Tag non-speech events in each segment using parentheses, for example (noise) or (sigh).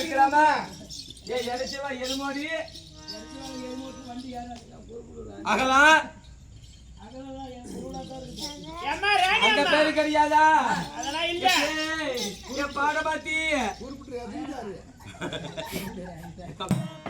இருக்கிறாம ஏ எரிச்சவா எருமாடி. அகலாம் அந்த பேரு கிடையாதா அதெல்லாம் இல்ல. பாடபாத்தி (laughs)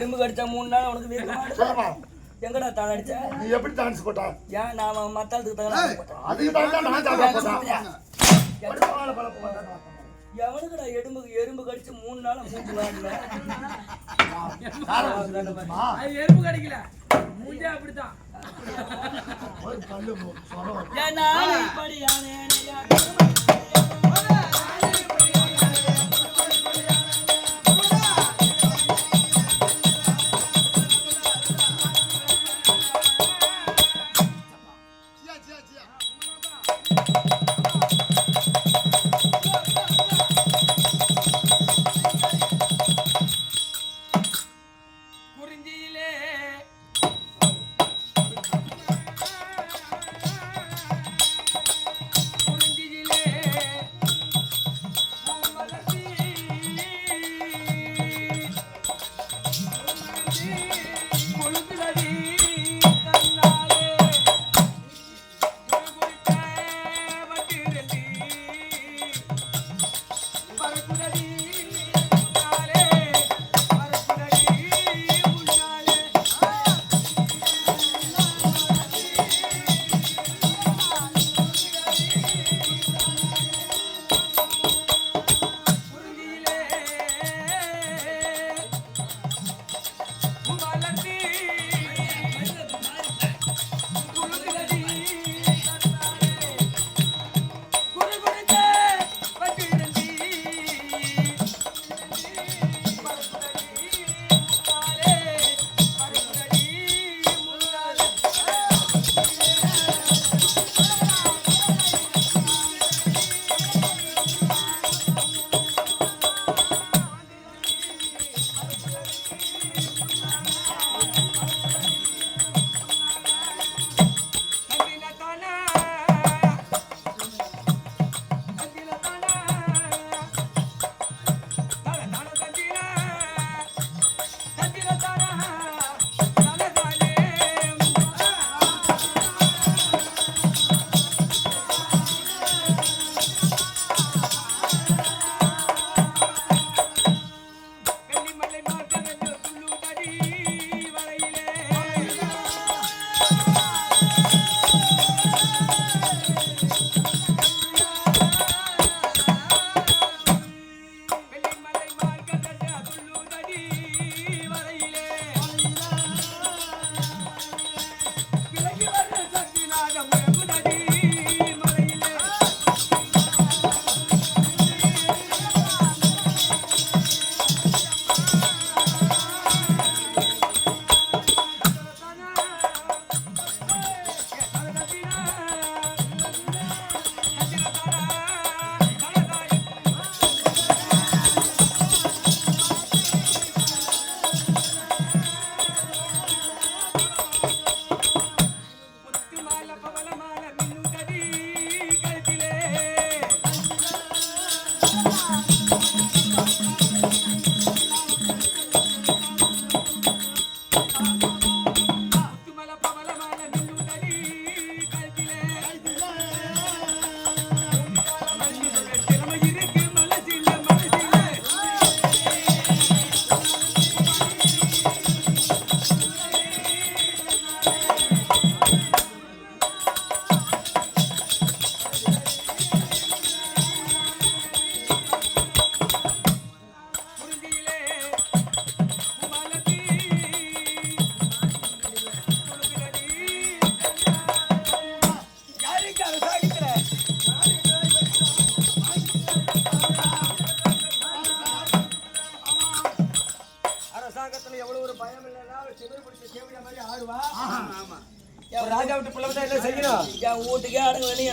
எறும்பு கடிச்சா மூணு நாள் உனக்கு வீக்கமா எங்கடா தான் அடிச்ச? நீ எப்படி டான்ஸ் போட்டா? ஏன் நான் மத்தாளத்துக்கு போட்டேன். அதுக்கு தான் நான் டான்ஸ் போட்டேன். எவனுக்குடா எறும்பு எறும்பு கடிச்சு மூணு நாள் வாடல அது எறும்பு கிடைக்கல. மூஞ்சே அப்படித்தான். கல்லு சொரம் ஏன் நான் இப்படி யானேனையா?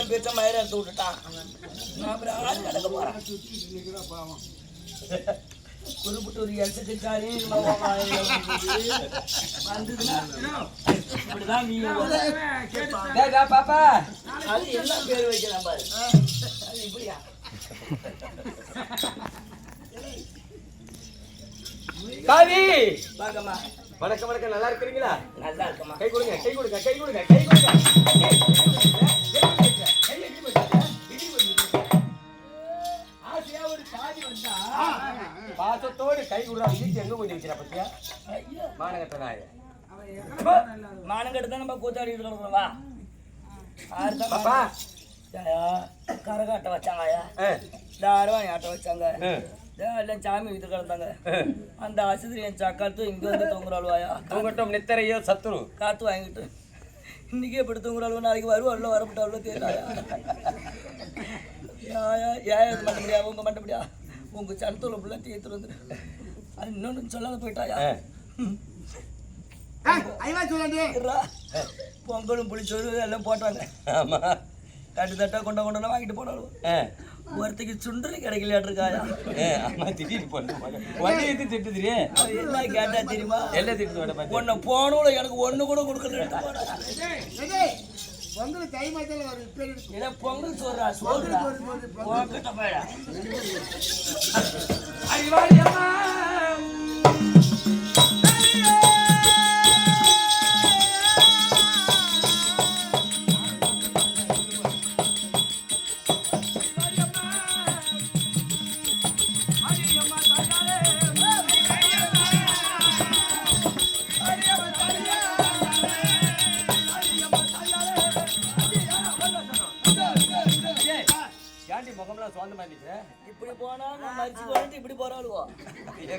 என் பெற்ற மயிரை எடுத்து விட்டுட்டான். நான் அப்புறம் ஆள் கிடக்க போறேன். குறிப்பிட்ட ஒரு இப்படிதான் நீ பாப்பா அது என்ன பேர் வைக்கலாம் பாரு. அது இப்படியா? காவி! பாக்கம்மா வணக்கம் வணக்கம். நல்லா இருக்கிறீங்களா? நல்லா இருக்கம்மா. கை கொடுங்க கை கொடுங்க கை கொடுங்க கை கொடுங்க. பாசத்தோடு கை கொடுறா வீட்டு எங்க போய் நிக்கிறா பத்தியா? மாநகத்த நாய அவன் எக்கடா நல்லா மானங்கட்டு தான் நம்ம கூத்தாடிட்டு கிடக்குறோம் வா. பாப்பா. ஆயா, கரகாட்டம் வச்சாங்கயா? தாரவாணி ஆட்டம் வச்சாங்க. எல்லாம் சாமி வித்து கிடந்தாங்க. ஆ. அந்த ஆசிரியர் என் சக்காத்து இங்க வந்து தொங்குறாளுவாயா? (laughs) தூங்கட்டும் நித்திரையோ சத்துரு. காத்து வாங்கிட்டு. இன்னைக்கு எப்படி தூங்குறாளோ நாளைக்கு வருவாள் வரப்பட்டாளோ தெரியலையா ஏயா ஏன் இது பண்ண முடியா? உங்க பண்ண உங்க சனத்தூள் ஃபுல்லாக தீர்த்து வந்து அது இன்னொன்று சொல்லாத போயிட்டாயா. பொங்கலும் புளிச்சோறு எல்லாம் போட்டாங்க. ஆமா. தட்டு தட்டா கொண்ட கொண்டா வாங்கிட்டு போனாலும். ஒருத்தைக்கு சுண்டலி கிடைக்கலையாட்டிருக்காயா? அம்மா திடீர்னு போன வண்டி எடுத்து திட்டுதுரியே என்ன கேட்டா தெரியுமா? எல்லாம் திட்டு உன்னை போனோட எனக்கு ஒண்ணு கூட கொடுக்கல பொங்கல் தை மாதத்துல ஒரு பேர் ஏன்னா பொங்கல் சோறுடா போக்கட்ட போயிடா.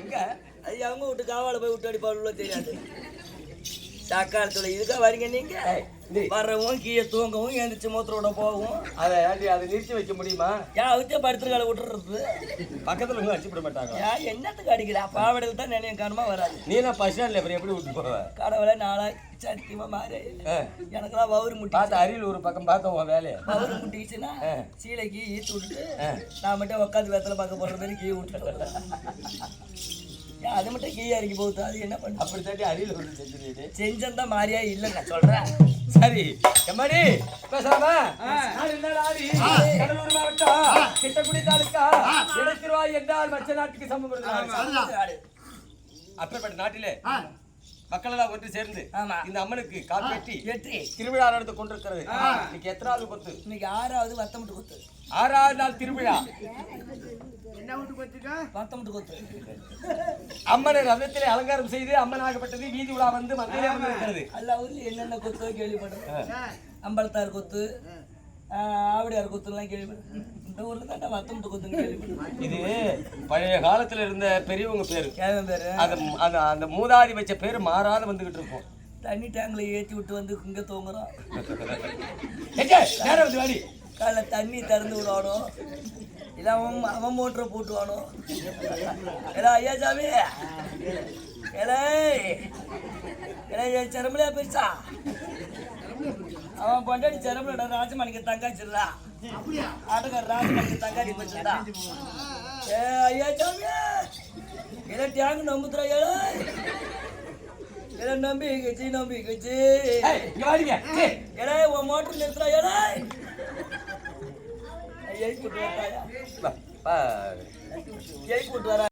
எங்க? அது அவங்க விட்டு காவால போய் விட்டு அடிப்பாளுவோ தெரியாது. சாக்காரத்துல இதுக்கா வரீங்க நீங்க? வர்றவும் கீழே தூங்கவும் எழுந்திரிச்சு மூத்திரோட போகவும். அதை ஏன்டி அதை நிறுத்தி வைக்க முடியுமா? ஏன் அவத்தே படுத்துருக்கால விட்டுறது? பக்கத்துல ஒன்றும் வச்சு விட மாட்டாங்க ஏன் என்னத்துக்கு அடிக்கிறா? பாவடையில் தான் நினைவு காரணமா வராது. நீ என்ன பஸ் ஸ்டாண்ட்ல அப்புறம் எப்படி விட்டு போவ? கடவுளை நாளா சத்தியமா மாறி. எனக்கெல்லாம் வவுறு முட்டி பார்த்த அரியல் ஒரு பக்கம் பார்த்த உன் வேலையை. வவுறு முட்டிச்சுன்னா. சீலைக்கு ஈத்து விட்டுட்டு ஆ. நான் மட்டும் உட்காந்து வெத்தலை பார்க்க போற மாதிரி கீ விட்டுட்டு ஏன் அது மட்டும் கீ இறக்கி போகுது அது என்ன பண்ண அப்படி தாண்டி அரியல் ஒன்று செஞ்சுட்டு செஞ்சந்தா மாறியா இல்ல நான் சொல்றேன். சரி எம்மாடி? நாடு கடலூர் மாவட்டம். கிட்டக்குடி தாலுக்கா. இடைத்திருவாய் என்றால் மற்ற நாட்டுக்கு சமம் அப்பேற்பட்ட நாட்டிலே மக்கள் எல்லாம் ஒன்று சேர்ந்து ஆமா. இந்த அம்மனுக்கு காப்பேற்றி வெற்றி. திருவிழா நடந்து கொண்டிருக்கிறது. இன்னைக்கு எத்தனாவது கொத்து? இன்னைக்கு ஆறாவது வத்தமிட்டு கொத்து. ஆறாவது நாள் திருவிழா. அம்மனை ரதத்திலே அலங்காரம் செய்து அம்மனாகப்பட்டது வீதி உலா வந்து மந்தையிலே வந்து இருக்கிறது எல்லா ஊர்லயும் என்னென்ன கொத்தோ கேள்விப்படுறேன் அம்பலத்தார் கொத்து. ஆவடியார் கொத்துலாம் கேள்விப்படுறேன் இந்த ஊர்ல தான் வத்தமிட்டு கொத்துன்னு கேள்விப்படுறேன் இது பழைய காலத்துல இருந்த பெரியவங்க பேரு. பேரு? அந்த அந்த அந்த மூதாதி வச்ச பேரு மாறாத வந்துகிட்டு இருக்கும். தண்ணி டேங்க்ல ஏத்தி விட்டு வந்து இங்க தூங்குறோம். நேரம் வாடி? காலைல தண்ணி திறந்து விடணும் இல்லை அவன் அவன் மோட்டரை போட்டுவானோ ஏடா ஐயா சாமி. ஏலே. ஏலே செரமலையா பெருசா அவன் பொண்டாடி செரமலடா ராஜமணிக்கு தங்காச்சிருடா ஆட்டக்கார ராஜமணிக்கு தங்காச்சி வச்சிருந்தா. ஏ ஐயா சாமி! ஏதோ டேங்க் நம்புத்துறா ஏழை ஏதோ நம்பி கச்சி நம்பி ஏய், ஏடா உன் மோட்டர் நிறுத்துறா ஏடா. எழுப்பி விட்டு வராயா வா, வா. எழுப்பி விட்டு வரா